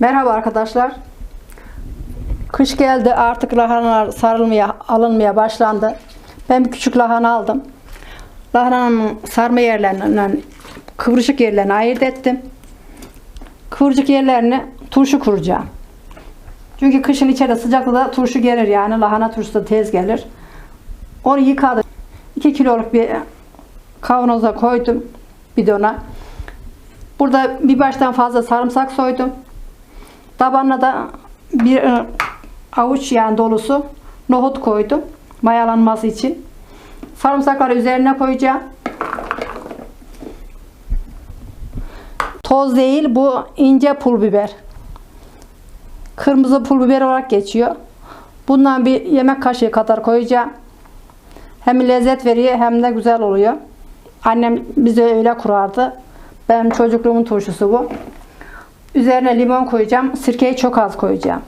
Merhaba arkadaşlar. Kış geldi artık lahanalar sarılmaya, alınmaya başlandı. Ben bir küçük lahana aldım. Lahananın sarma yerlerinden kıvırcık yerlerini ayırt ettim. Kıvırcık yerlerini turşu kuracağım. Çünkü kışın içeride sıcaklıkta turşu gelir yani lahana turşusu da tez gelir. Onu yıkadım. 2 kiloluk bir kavanoza koydum bidona. Burada bir baştan fazla sarımsak soydum. Tabanına da bir e, avuç yani dolusu nohut koydum. Mayalanması için. Sarımsakları üzerine koyacağım. Toz değil bu ince pul biber. Kırmızı pul biber olarak geçiyor. Bundan bir yemek kaşığı kadar koyacağım. Hem lezzet veriyor hem de güzel oluyor. Annem bize öyle kurardı. Benim çocukluğumun turşusu bu. Üzerine limon koyacağım. Sirkeyi çok az koyacağım.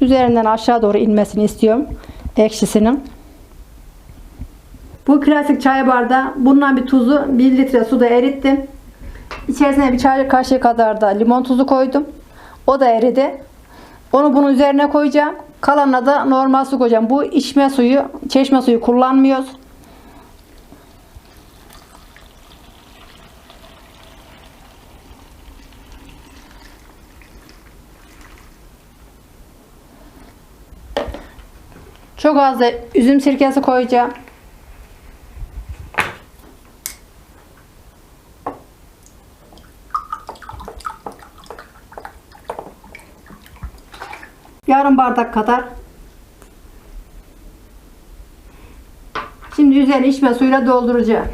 Üzerinden aşağı doğru inmesini istiyorum. Ekşisinin. Bu klasik çay bardağı. Bundan bir tuzu 1 litre suda erittim. İçerisine bir çay kaşığı kadar da limon tuzu koydum. O da eridi. Onu bunun üzerine koyacağım. Kalanına da normal su koyacağım. Bu içme suyu, çeşme suyu kullanmıyoruz. Çok az da üzüm sirkesi koyacağım. Yarım bardak kadar. Şimdi üzerine içme suyuyla dolduracağım.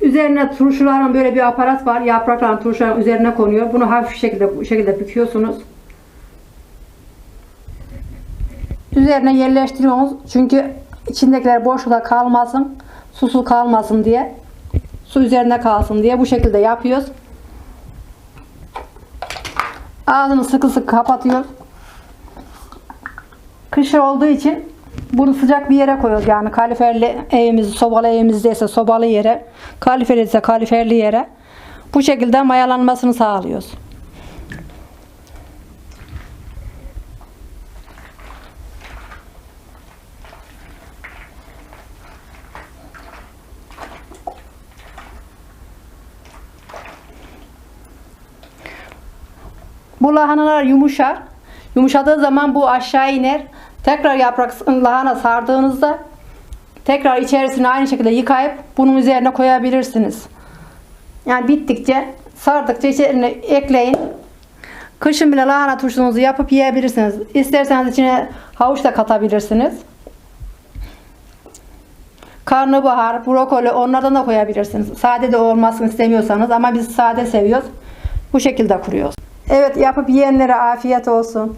Üzerine turşuların böyle bir aparat var. Yaprakların turşuların üzerine konuyor. Bunu hafif şekilde bu şekilde büküyorsunuz. Üzerine yerleştiriyorsunuz. Çünkü içindekiler boşlukta kalmasın. Susuz kalmasın diye. Su üzerine kalsın diye bu şekilde yapıyoruz. Ağzını sıkı sıkı kapatıyoruz. Kışın olduğu için bunu sıcak bir yere koyuyoruz. Yani kaliferli evimiz, sobalı evimizdeyse sobalı yere, kaliferli ise kaliferli yere. Bu şekilde mayalanmasını sağlıyoruz. Bu lahanalar yumuşar. Yumuşadığı zaman bu aşağı iner. Tekrar yaprak lahana sardığınızda tekrar içerisine aynı şekilde yıkayıp bunun üzerine koyabilirsiniz. Yani bittikçe sardıkça içine ekleyin. Kışın bile lahana turşunuzu yapıp yiyebilirsiniz. İsterseniz içine havuç da katabilirsiniz. Karnabahar, brokoli onlardan da koyabilirsiniz. Sade de olmasını istemiyorsanız ama biz sade seviyoruz. Bu şekilde kuruyoruz. Evet yapıp yiyenlere afiyet olsun.